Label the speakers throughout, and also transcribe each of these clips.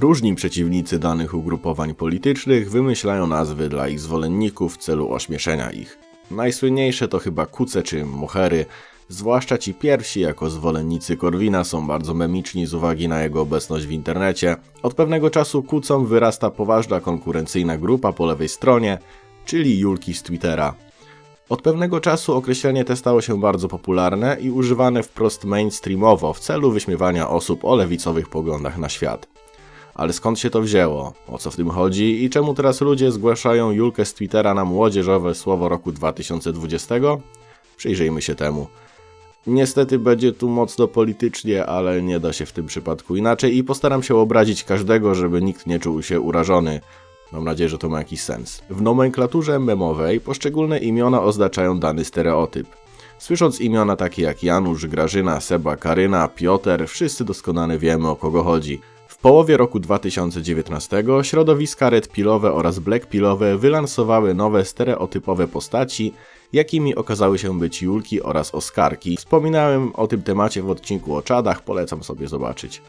Speaker 1: Różni przeciwnicy danych ugrupowań politycznych wymyślają nazwy dla ich zwolenników w celu ośmieszenia ich. Najsłynniejsze to chyba kuce czy mohery, zwłaszcza ci pierwsi jako zwolennicy Korwina są bardzo memiczni z uwagi na jego obecność w internecie. Od pewnego czasu kucom wyrasta poważna konkurencyjna grupa po lewej stronie, czyli Julki z Twittera. Od pewnego czasu określenie te stało się bardzo popularne i używane wprost mainstreamowo w celu wyśmiewania osób o lewicowych poglądach na świat. Ale skąd się to wzięło? O co w tym chodzi? I czemu teraz ludzie zgłaszają Julkę z Twittera na młodzieżowe słowo roku 2020? Przyjrzyjmy się temu. Niestety będzie tu mocno politycznie, ale nie da się w tym przypadku inaczej i postaram się obrazić każdego, żeby nikt nie czuł się urażony. Mam nadzieję, że to ma jakiś sens. W nomenklaturze memowej poszczególne imiona oznaczają dany stereotyp. Słysząc imiona takie jak Janusz, Grażyna, Seba, Karyna, Piotr, wszyscy doskonale wiemy o kogo chodzi. W połowie roku 2019 środowiska red pilowe oraz black pilowe wylansowały nowe stereotypowe postaci, jakimi okazały się być Julki oraz Oskarki. Wspominałem o tym temacie w odcinku o czadach, polecam sobie zobaczyć.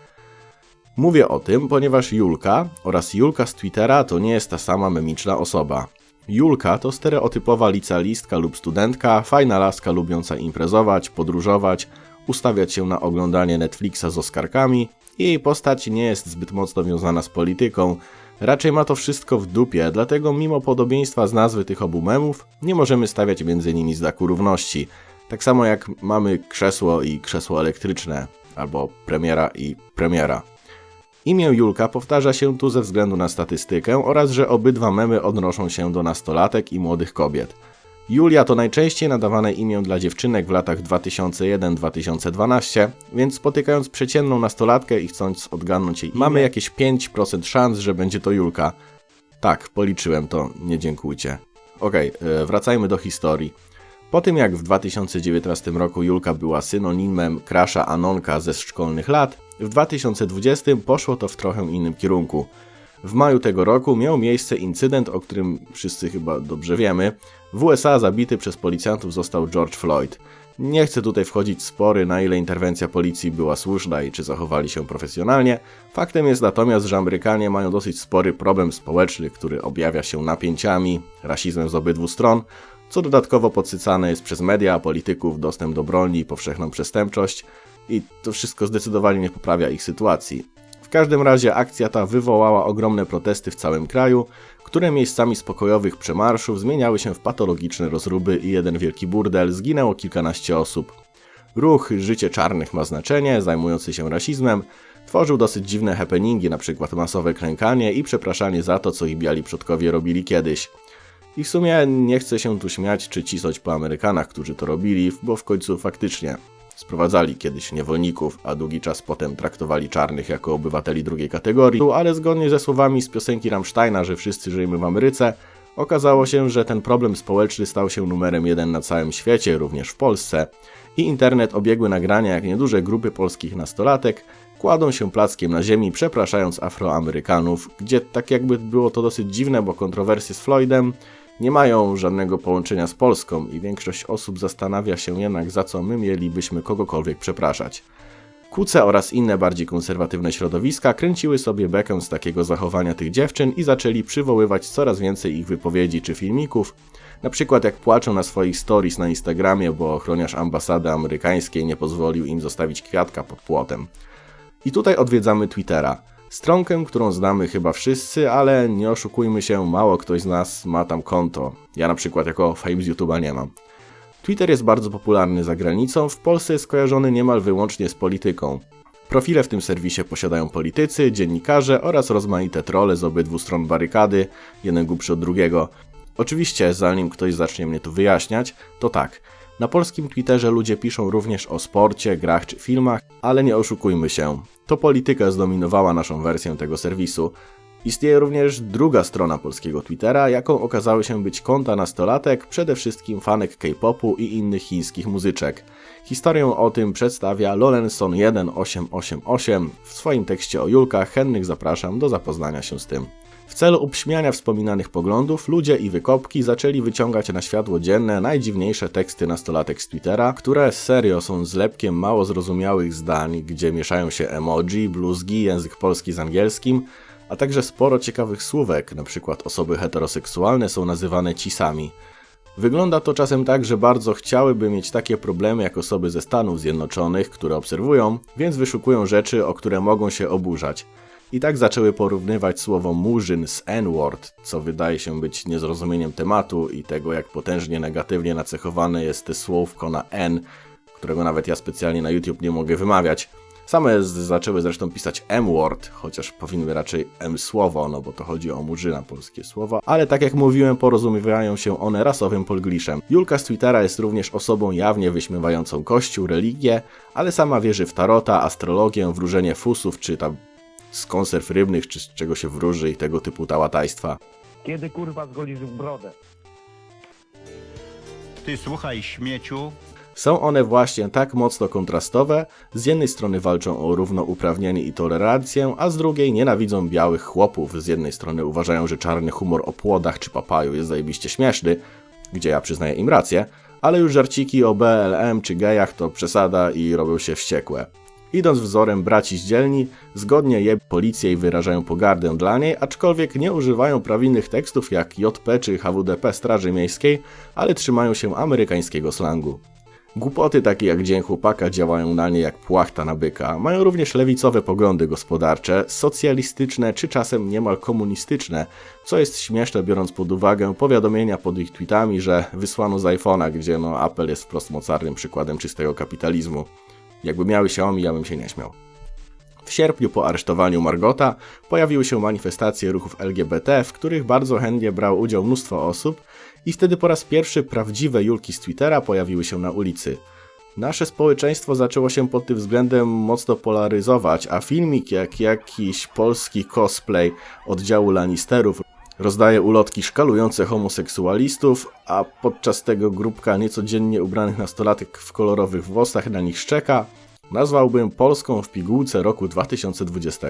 Speaker 1: Mówię o tym, ponieważ Julka oraz Julka z Twittera to nie jest ta sama memiczna osoba. Julka to stereotypowa licealistka lub studentka, fajna laska lubiąca imprezować, podróżować, ustawiać się na oglądanie Netflixa z Oskarkami. Jej postać nie jest zbyt mocno wiązana z polityką, raczej ma to wszystko w dupie, dlatego mimo podobieństwa z nazwy tych obu memów, nie możemy stawiać między nimi znaku równości. Tak samo jak mamy krzesło i krzesło elektryczne, albo premiera i premiera. Imię Julka powtarza się tu ze względu na statystykę oraz że obydwa memy odnoszą się do nastolatek i młodych kobiet. Julia to najczęściej nadawane imię dla dziewczynek w latach 2001-2012, więc spotykając przeciętną nastolatkę i chcąc odgadnąć jej imię, mamy jakieś 5% szans, że będzie to Julka. Tak, policzyłem to, nie dziękujcie. Okej, okay, wracajmy do historii. Po tym jak w 2019 roku Julka była synonimem Krasza Anonka ze szkolnych lat, w 2020 poszło to w trochę innym kierunku. W maju tego roku miał miejsce incydent, o którym wszyscy chyba dobrze wiemy. W USA zabity przez policjantów został George Floyd. Nie chcę tutaj wchodzić w spory, na ile interwencja policji była słuszna i czy zachowali się profesjonalnie. Faktem jest natomiast, że Amerykanie mają dosyć spory problem społeczny, który objawia się napięciami, rasizmem z obydwu stron, co dodatkowo podsycane jest przez media, polityków, dostęp do broni i powszechną przestępczość i to wszystko zdecydowanie nie poprawia ich sytuacji. Każdym razie akcja ta wywołała ogromne protesty w całym kraju, które miejscami spokojowych przemarszów zmieniały się w patologiczne rozruby i jeden wielki burdel, zginęło kilkanaście osób. Ruch Życie Czarnych ma znaczenie, zajmujący się rasizmem, tworzył dosyć dziwne happeningi, np. masowe klękanie i przepraszanie za to, co ich biali przodkowie robili kiedyś. I w sumie nie chcę się tu śmiać czy cisnąć po Amerykanach, którzy to robili, bo w końcu faktycznie sprowadzali kiedyś niewolników, a długi czas potem traktowali czarnych jako obywateli drugiej kategorii, ale zgodnie ze słowami z piosenki Rammsteina, że wszyscy żyjemy w Ameryce, okazało się, że ten problem społeczny stał się numerem jeden na całym świecie, również w Polsce. I internet obiegły nagrania, jak nieduże grupy polskich nastolatek kładą się plackiem na ziemi, przepraszając Afroamerykanów, gdzie tak jakby było to dosyć dziwne, bo kontrowersje z Floydem nie mają żadnego połączenia z Polską i większość osób zastanawia się jednak, za co my mielibyśmy kogokolwiek przepraszać. Kuce oraz inne bardziej konserwatywne środowiska kręciły sobie bekę z takiego zachowania tych dziewczyn i zaczęli przywoływać coraz więcej ich wypowiedzi czy filmików, na przykład jak płaczą na swoich stories na Instagramie, bo ochroniarz ambasady amerykańskiej nie pozwolił im zostawić kwiatka pod płotem. I tutaj odwiedzamy Twittera. Stronkę, którą znamy chyba wszyscy, ale nie oszukujmy się, mało ktoś z nas ma tam konto. Ja na przykład jako fame z YouTube'a nie mam. Twitter jest bardzo popularny za granicą, w Polsce jest kojarzony niemal wyłącznie z polityką. Profile w tym serwisie posiadają politycy, dziennikarze oraz rozmaite trole z obydwu stron barykady, jeden głupszy od drugiego. Oczywiście, zanim ktoś zacznie mnie tu wyjaśniać, to tak. Na polskim Twitterze ludzie piszą również o sporcie, grach czy filmach, ale nie oszukujmy się. To polityka zdominowała naszą wersję tego serwisu. Istnieje również druga strona polskiego Twittera, jaką okazały się być konta nastolatek, przede wszystkim fanek K-popu i innych chińskich muzyczek. Historię o tym przedstawia Lorenson1888 w swoim tekście o Julkach, chętnych zapraszam do zapoznania się z tym. W celu obśmiania wspominanych poglądów, ludzie i wykopki zaczęli wyciągać na światło dzienne najdziwniejsze teksty nastolatek z Twittera, które serio są zlepkiem mało zrozumiałych zdań, gdzie mieszają się emoji, bluzgi, język polski z angielskim, a także sporo ciekawych słówek, przykład osoby heteroseksualne są nazywane cisami. Wygląda to czasem tak, że bardzo chciałyby mieć takie problemy jak osoby ze Stanów Zjednoczonych, które obserwują, więc wyszukują rzeczy, o które mogą się oburzać. I tak zaczęły porównywać słowo murzyn z N-word, co wydaje się być niezrozumieniem tematu i tego, jak potężnie negatywnie nacechowane jest te słówko na N, którego nawet ja specjalnie na YouTube nie mogę wymawiać. Same zaczęły zresztą pisać M-word, chociaż powinny raczej M słowo, no bo to chodzi o murzyna polskie słowa, ale tak jak mówiłem, porozumiewają się one rasowym polgliszem. Julka z Twittera jest również osobą jawnie wyśmiewającą kościół, religię, ale sama wierzy w tarota, astrologię, wróżenie fusów, czy tam z konserw rybnych, czy z czego się wróży i tego typu tałatajstwa.
Speaker 2: Kiedy kurwa zgolisz w brodę?
Speaker 3: Ty słuchaj, śmieciu,
Speaker 1: Są one właśnie tak mocno kontrastowe, z jednej strony walczą o równouprawnienie i tolerancję, a z drugiej nienawidzą białych chłopów. Z jednej strony uważają, że czarny humor o płodach czy papaju jest zajebiście śmieszny, gdzie ja przyznaję im rację, ale już żarciki o BLM czy gejach to przesada i robią się wściekłe. Idąc wzorem braci z dzielni, zgodnie je policję i wyrażają pogardę dla niej, aczkolwiek nie używają prawilnych tekstów jak JP czy HWDP Straży Miejskiej, ale trzymają się amerykańskiego slangu. Głupoty takie jak Dzień Chłopaka działają na nie jak płachta na byka. Mają również lewicowe poglądy gospodarcze, socjalistyczne czy czasem niemal komunistyczne, co jest śmieszne biorąc pod uwagę powiadomienia pod ich tweetami, że wysłano z iPhone'a, gdzie no Apple jest wprost mocarnym przykładem czystego kapitalizmu. Jakby miały Xiaomi, ja bym się nie śmiał. W sierpniu po aresztowaniu Margota pojawiły się manifestacje ruchów LGBT, w których bardzo chętnie brało udział mnóstwo osób i wtedy po raz pierwszy prawdziwe Julki z Twittera pojawiły się na ulicy. Nasze społeczeństwo zaczęło się pod tym względem mocno polaryzować, a filmik jak jakiś polski cosplay oddziału Lannisterów rozdaje ulotki szkalujące homoseksualistów, a podczas tego grupka niecodziennie ubranych nastolatek w kolorowych włosach na nich szczeka, nazwałbym Polską w pigułce roku 2020.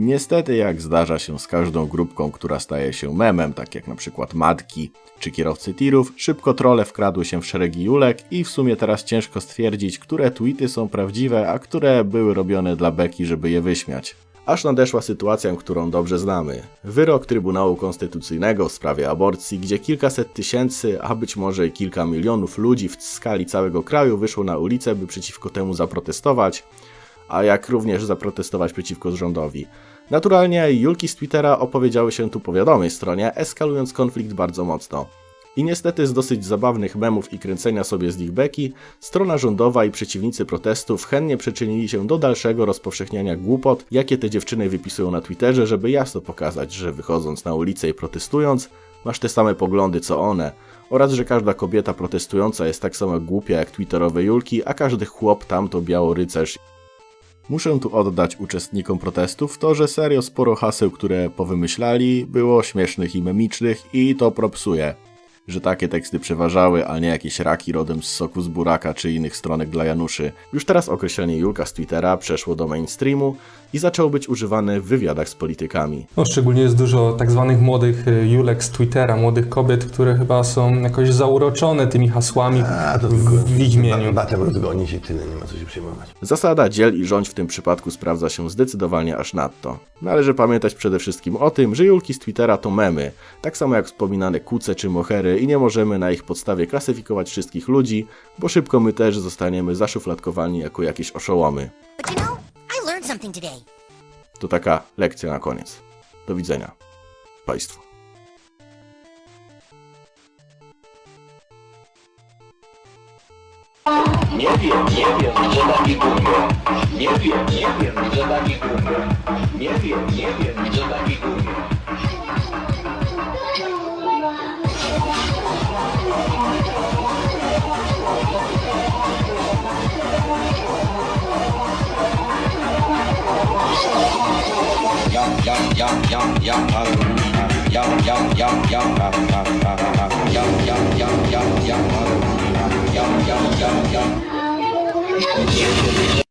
Speaker 1: Niestety, jak zdarza się z każdą grupką, która staje się memem, tak jak na przykład matki czy kierowcy tirów, szybko trole wkradły się w szeregi Julek i w sumie teraz ciężko stwierdzić, które tweety są prawdziwe, a które były robione dla beki, żeby je wyśmiać. Aż nadeszła sytuacja, którą dobrze znamy. Wyrok Trybunału Konstytucyjnego w sprawie aborcji, gdzie kilkaset tysięcy, a być może i kilka milionów ludzi w skali całego kraju wyszło na ulicę, by przeciwko temu zaprotestować, a jak również zaprotestować przeciwko rządowi. Naturalnie Julki z Twittera opowiedziały się tu po wiadomej stronie, eskalując konflikt bardzo mocno. I niestety z dosyć zabawnych memów i kręcenia sobie z nich beki, strona rządowa i przeciwnicy protestów chętnie przyczynili się do dalszego rozpowszechniania głupot, jakie te dziewczyny wypisują na Twitterze, żeby jasno pokazać, że wychodząc na ulicę i protestując, masz te same poglądy co one, oraz że każda kobieta protestująca jest tak samo głupia jak twitterowe Julki, a każdy chłop tam to białorycerz Muszę tu oddać uczestnikom protestów to, że serio sporo haseł, które powymyślali, było śmiesznych i memicznych i to propsuje. Że takie teksty przeważały, a nie jakieś raki rodem z soku z buraka czy innych stronek dla Januszy. Już teraz określenie Julka z Twittera przeszło do mainstreamu i zaczęło być używane w wywiadach z politykami.
Speaker 4: No, szczególnie jest dużo tak zwanych młodych y, Julek z Twittera, młodych kobiet, które chyba są jakoś zauroczone tymi hasłami
Speaker 5: A, to
Speaker 4: w,
Speaker 5: tylko
Speaker 4: w widźmieniu.
Speaker 5: Batem rozgonić i tyle, nie ma co się przejmować.
Speaker 1: Zasada dziel i rządź w tym przypadku sprawdza się zdecydowanie aż nadto. Należy pamiętać przede wszystkim o tym, że Julki z Twittera to memy, tak samo jak wspominane kuce czy mohery i nie możemy na ich podstawie klasyfikować wszystkich ludzi, bo szybko my też zostaniemy zaszufladkowani jako jakieś oszołomy. To taka lekcja na koniec. Do widzenia. Państwu.
Speaker 6: Nie wiem, nie wiem, gdzie taki gumie. Nie wiem, nie wiem, gdzie taki gumie. Nie wiem, nie wiem, gdzie taki gumie.
Speaker 7: Yeah.